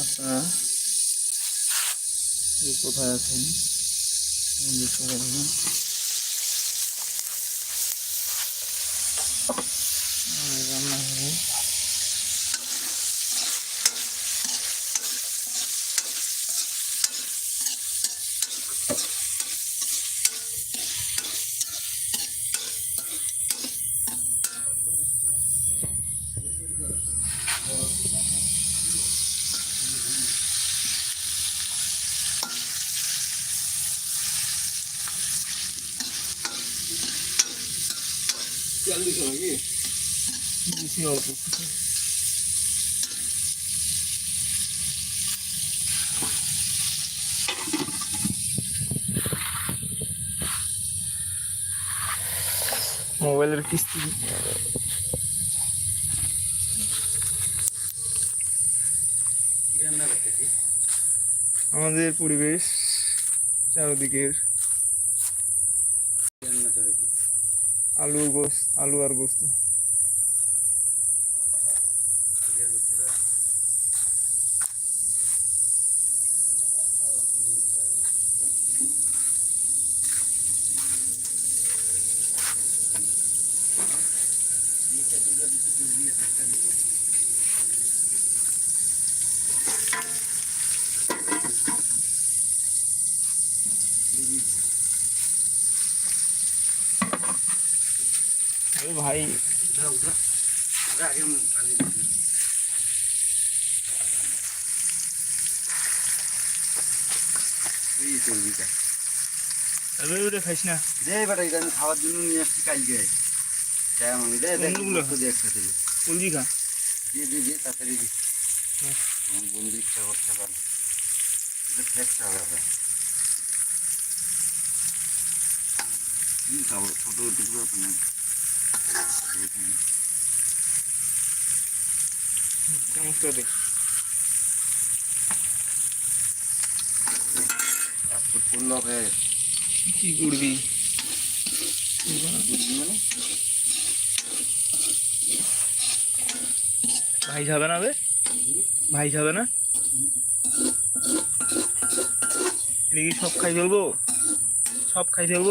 আপনারা কোথায় আছেন সবাই জানেন। আমাদের রান্নাঘরে মোবাইলের কিস্তি আমাদের পরিবেশ চারদিকের আলু গোস আলু আর গোস্ত। আরে ভাই এই চর্বিটা আরে ওটা খাইস না দে বেটা এটা আমি খাওয়ার জন্য নিয়ে আসছি কালকে চাই আমি দে দেখ কোনগুলো? তো দেখ সাথে কলজি খা দিয়ে দিয়ে দিয়ে তাড়াতাড়ি দি হুম। আমার বন্ধু ইচ্ছা করতে পারে এটা ফ্যাক্টর আলাদা হুম, খাব ছোট টুকরো আপনার কি করবি ভাই যাবে না বে ভাই যাবে না সব খাই ফেলব সব খাই ফেলব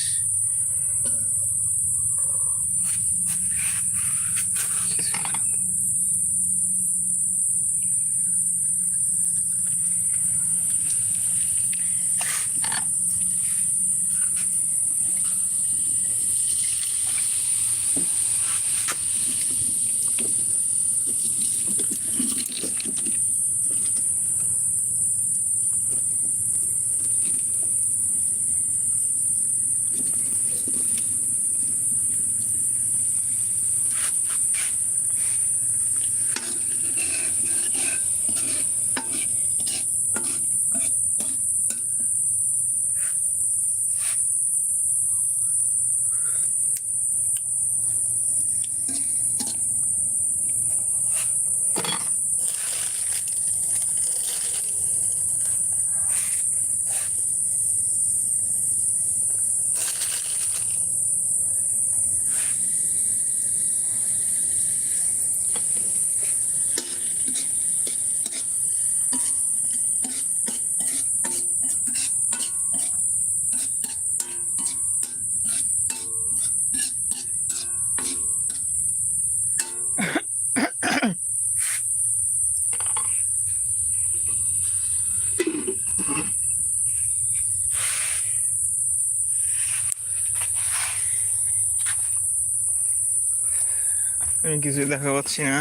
আমি কিছু দেখা পাচ্ছি না।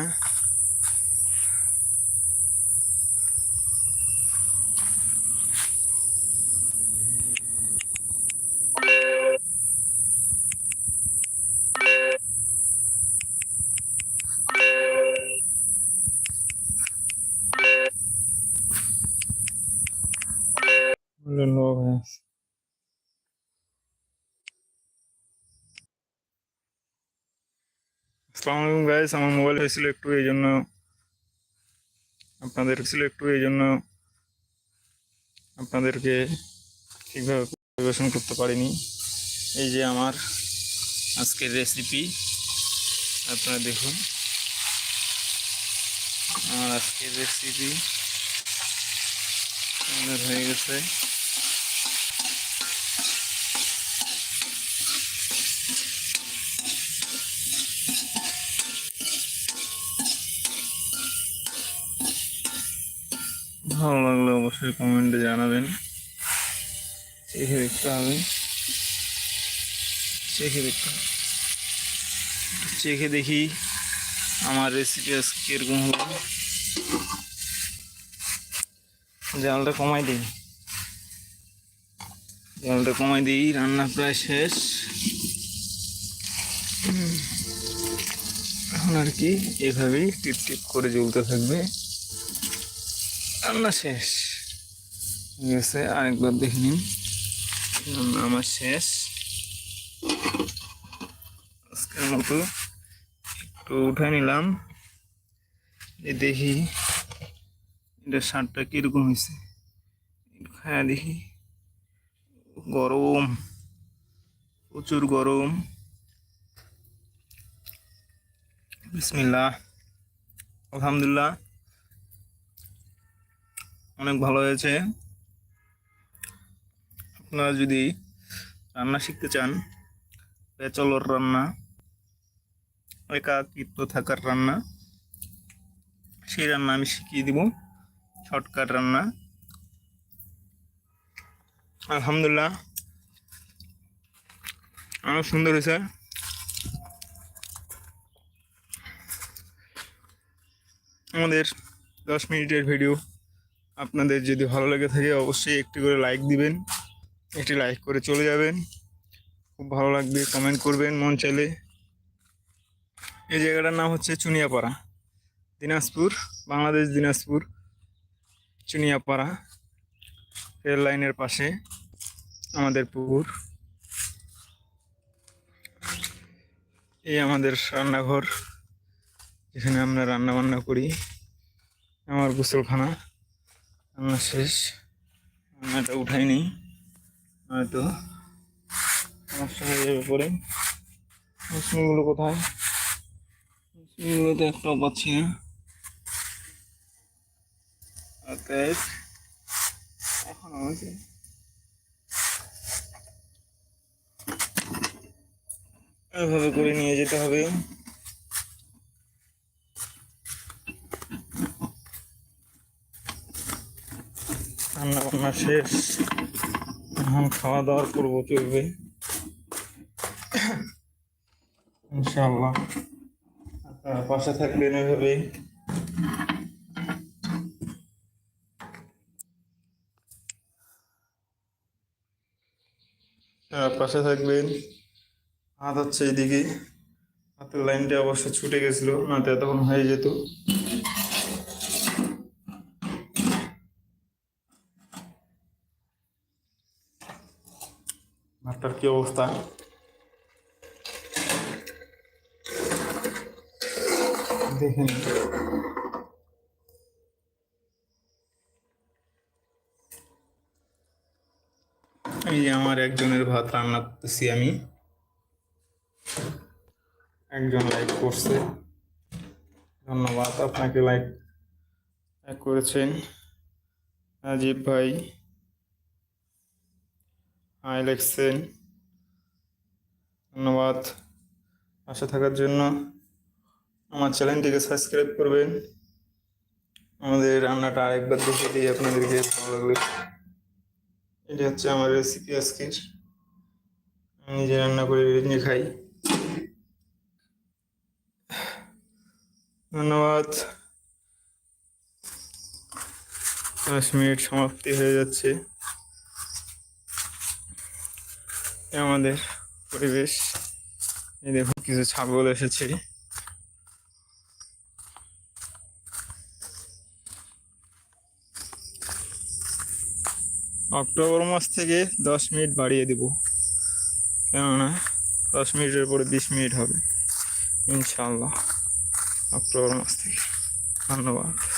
আসসালামু আলাইকুম গাইস আমার মোবাইল হয়েছিল একটু, এই জন্য আপনাদের ছিল একটু, এই জন্য আপনাদেরকে ঠিকভাবে পরিবেশন করতে পারিনি। এই যে আমার আজকের রেসিপি আপনারা দেখুন। আমার আজকের রেসিপি হয়ে গেছে। ভালো লাগলে অবশ্যই কমেন্টে জানাবেন। চেখে দেখতে হবে। চেখে দেখতে হবে। চেখে দেখি আমার রেসিপি আজকে কীরকম হলো। জালটা কমাই দিই। জালটা কমাই দিই, রান্না প্রায় শেষ। এখন আর কি, এভাবেই টিপ টিপ করে জ্বলতে থাকবে। রান্না শেষ। ঠিক আছে আরেকবার দেখে নিন। রান্না আমার শেষ। আজকের মতো একটু উঠে নিলাম। দেখি, এটা শার্টটা কীরকম হয়েছে? খায়া দেখি। গরম, প্রচুর গরম। বিসমিল্লাহ। আলহামদুলিল্লাহ। অনেক ভালো হয়েছে। আপনারা যদি রান্না শিখতে চান পেচলর রান্না, একাকিত্ব থাকার রান্না, সেই রান্না আমি শিখিয়ে দিব, শর্টকাট রান্না। আলহামদুলিল্লাহ অনেক সুন্দর হয়েছে। আমাদের দশ মিনিটের ভিডিও। আপনাদের যদি ভালো লেগে থাকে অবশ্যই একটি করে লাইক দিবেন, একটি লাইক করে চলে যাবেন। খুব ভালো লাগবে কমেন্ট করবেন মন চাইলে। এই জায়গাটার নাম হচ্ছে চুনিয়াপাড়া, দিনাজপুর, বাংলাদেশ দিনাজপুর, চুনিয়াপাড়া, রেল লাইনের পাশে আমাদের পুকুর। এই আমাদের রান্নাঘর, যেখানে আমরা রান্না বান্না করি। আমার গোসলখানা। রান্না শেষ। রান্নাটা উঠাইনি হয়তো সমস্যা হয়ে যাবে পরে। মৌসুমিগুলো কোথায়? মৌসুমিগুলো তো একটাও পাচ্ছি না। এভাবে করে নিয়ে যেতে হবে। রান্না শেষ। এখন খাওয়া দাওয়া করব চলবে ইনশাআল্লাহ। আপনারা পাশে থাকবেন এভাবেই। পাশে থাকবেন। হাত হচ্ছে এইদিকে। হাতের লাইনটা অবশ্য ছুটে গেছিল না তো এতক্ষণ হয়ে যেত। ভাতটার কি অবস্থা দেখেন এই আমার একজনের ভাত রান্না করতেছি আমি একজন লাইক করছে ধন্যবাদ আপনাকে লাইক করেছেন রাজীব ভাই হাই লিখছেন। ধন্যবাদ। আশা থাকার জন্য আমার চ্যানেলটিকে সাবস্ক্রাইব করবেন। আমাদের রান্নাটা আরেকবার দেখে দিই আপনাদেরকে ভালো লাগবে এটা হচ্ছে আমার রেসিপি আজকের। আমি নিজে রান্না করে নিজে খাই। ধন্যবাদ। দশ মিনিট সমাপ্তি হয়ে যাচ্ছে। আমাদের পরিবেশ। এই দেখুন, কিছু ছাগল এসেছে। অক্টোবর মাস থেকে দশ মিনিট বাড়িয়ে দেব। কেননা দশ মিনিটের পরে বিশ মিনিট হবে। ইনশাল্লাহ অক্টোবর মাস থেকে। ধন্যবাদ।